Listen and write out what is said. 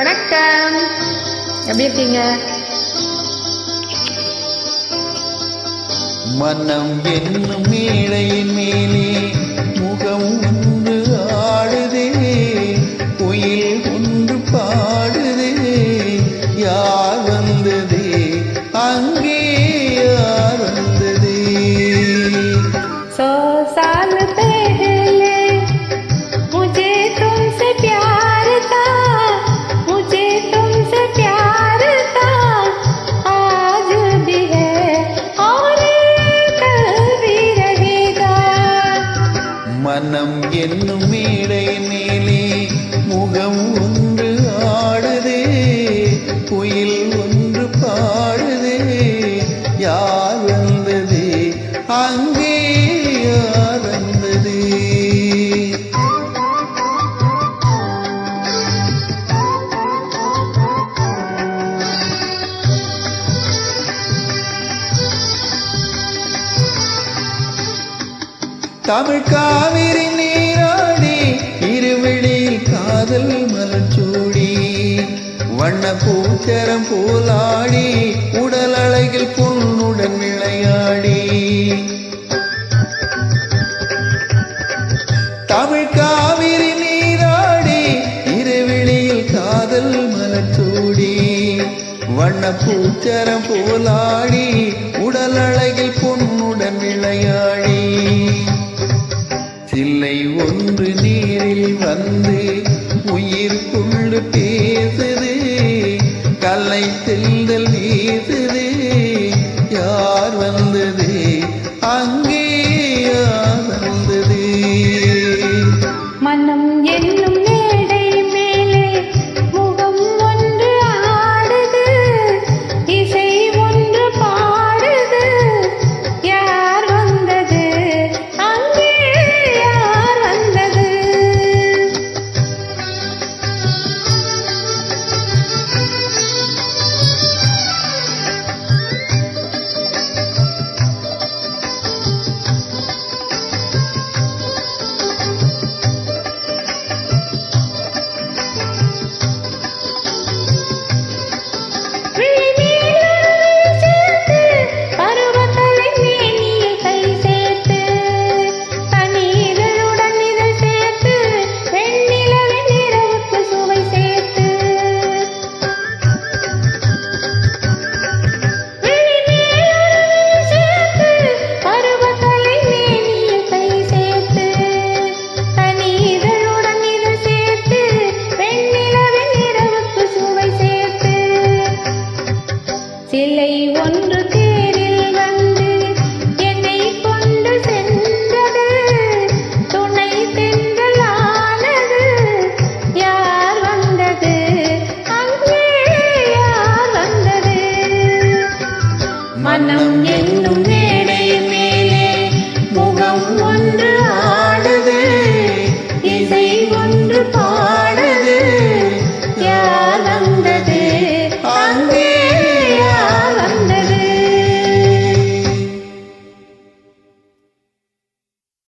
வணக்கம். எப்படி இருக்கீங்க? மனம் என்னும் மேடையின் மேலே முகம் மனம் என்னும் மேடை மேலே முகம் ஒன்று தமிழ் காவிரி நீராடி இருவிழியில் காதல் மலர்ச்சூடி வண்ண பூச்சரம் போலாடி உடல் அழகில் பொண்ணுடன் விளையாடி. தமிழ் காவிரி நீராடி இருவிழியில் காதல் மலர்ச்சூடி வண்ண பூச்சரம் போலாடி வந்து உயிர் கொண்டு பேசுது கல்லை செல்தல் வீசுது. யார் வந்தது? அங்கே யார் வந்தது? மன்னம் மனம் என்னும்